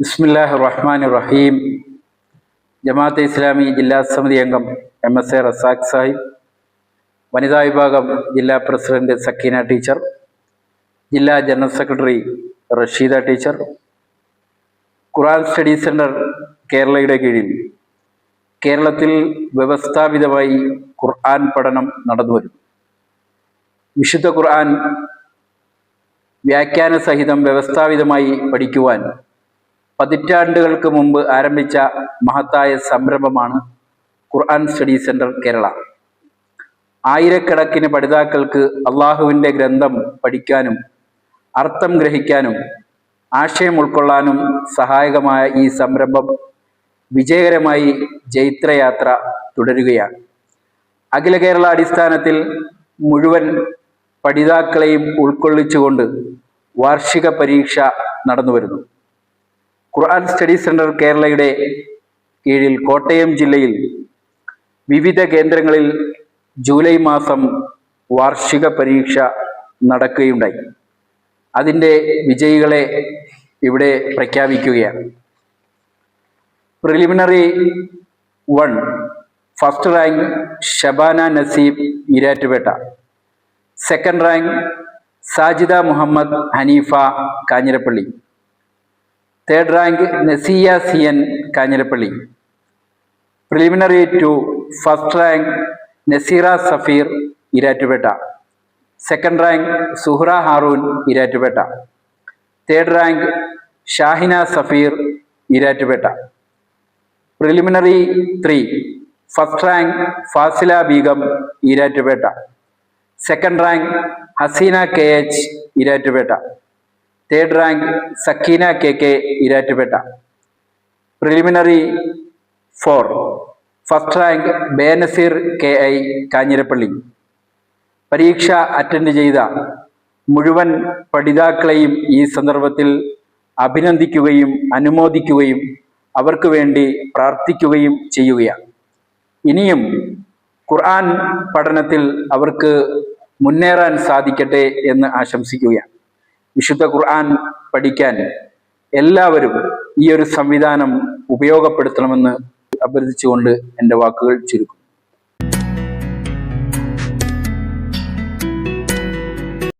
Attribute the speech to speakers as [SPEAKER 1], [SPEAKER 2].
[SPEAKER 1] ബിസ്മില്ലാഹി റഹ്മാൻ റഹീം ജമാഅത്തെ ഇസ്ലാമി ജില്ലാ സമിതി അംഗം M S A Razak Sahib. വനിതാ വിഭാഗം ജില്ലാ പ്രസിഡന്റ് സക്കീന ടീച്ചർ. ജില്ലാ general secretary Rasheeda teacher. Quran study centre കേരളയുടെ കീഴിൽ. കേരളത്തിൽ വ്യവസ്ഥാപിതമായി ഖുർആൻ പഠനം നടന്നു വരും. വിശുദ്ധ ഖുർആൻ വ്യാഖ്യാന സഹിതം വ്യവസ്ഥാപിതമായി പഠിക്കുവാൻ പതിറ്റാണ്ടുകൾക്ക് മുമ്പ് ആരംഭിച്ച മഹത്തായ സംരംഭമാണ് ഖുർആൻ സ്റ്റഡി സെന്റർ കേരള. ആയിരക്കണക്കിന് പഠിതാക്കൾക്ക് അള്ളാഹുവിന്റെ ഗ്രന്ഥം പഠിക്കാനും അർത്ഥം ഗ്രഹിക്കാനും ആശയം ഉൾക്കൊള്ളാനും സഹായകമായ ഈ സംരംഭം വിജയകരമായി ജൈത്രയാത്ര തുടരുകയാണ്. അഖില കേരള അടിസ്ഥാനത്തിൽ മുഴുവൻ പഠിതാക്കളെയും ഉൾക്കൊള്ളിച്ചുകൊണ്ട് വാർഷിക പരീക്ഷ നടന്നു വരുന്നു ഖുർആൻ സ്റ്റഡി സെന്റർ കേരളയുടെ കീഴിൽ കോട്ടയം ജില്ലയിൽ വിവിധ കേന്ദ്രങ്ങളിൽ ജൂലൈ മാസം വാർഷിക പരീക്ഷ നടക്കുകയുണ്ടായി. അതിന്റെ വിജയികളെ ഇവിടെ പ്രഖ്യാപിക്കുകയാണ്. Preliminary one first rank Shabana Naseeb Erattupetta second rank Sajida Muhammad Haneefa Kanjirappally. Third rank Nasiya C N Kanjirappally preliminary two first rank Naseera Safeer Erattupetta second rank Suhra Haroon Erattupetta third rank Shahina Safeer Erattupetta preliminary three first rank Fasila Beegum Erattupetta second rank Haseena K H Erattupetta third rank Sakeena K K Erattupetta preliminary four first rank Benazir K I Kanjirappally പരീക്ഷ attend ചെയ്ത മുഴുവൻ പഠിതാക്കളെയും ഈ സന്ദർഭത്തിൽ അഭിനന്ദിക്കുകയും അനുമോദിക്കുകയും അവർക്ക് വേണ്ടി പ്രാർത്ഥിക്കുകയും ചെയ്യുകയാണ്. ഇനിയും ഖുർആൻ പഠനത്തിൽ അവർക്ക് മുന്നേറാൻ സാധിക്കട്ടെ എന്ന് ആശംസിക്കുകയാണ്. വിശുദ്ധ ഖുർആൻ പഠിക്കാൻ എല്ലാവരും ഈ ഒരു സംവിധാനം ഉപയോഗപ്പെടുത്തണമെന്ന് അഭ്യർത്ഥിച്ചുകൊണ്ട് എന്റെ വാക്കുകൾ ചുരുക്കും.